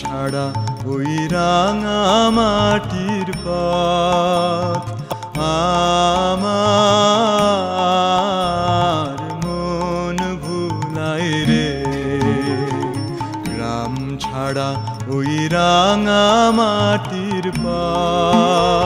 ছাড়া ওই রাঙা মাটির পথ আমার মন ভুলাই রে। রাম ছাড়া ওই রাঙা মাটির পথ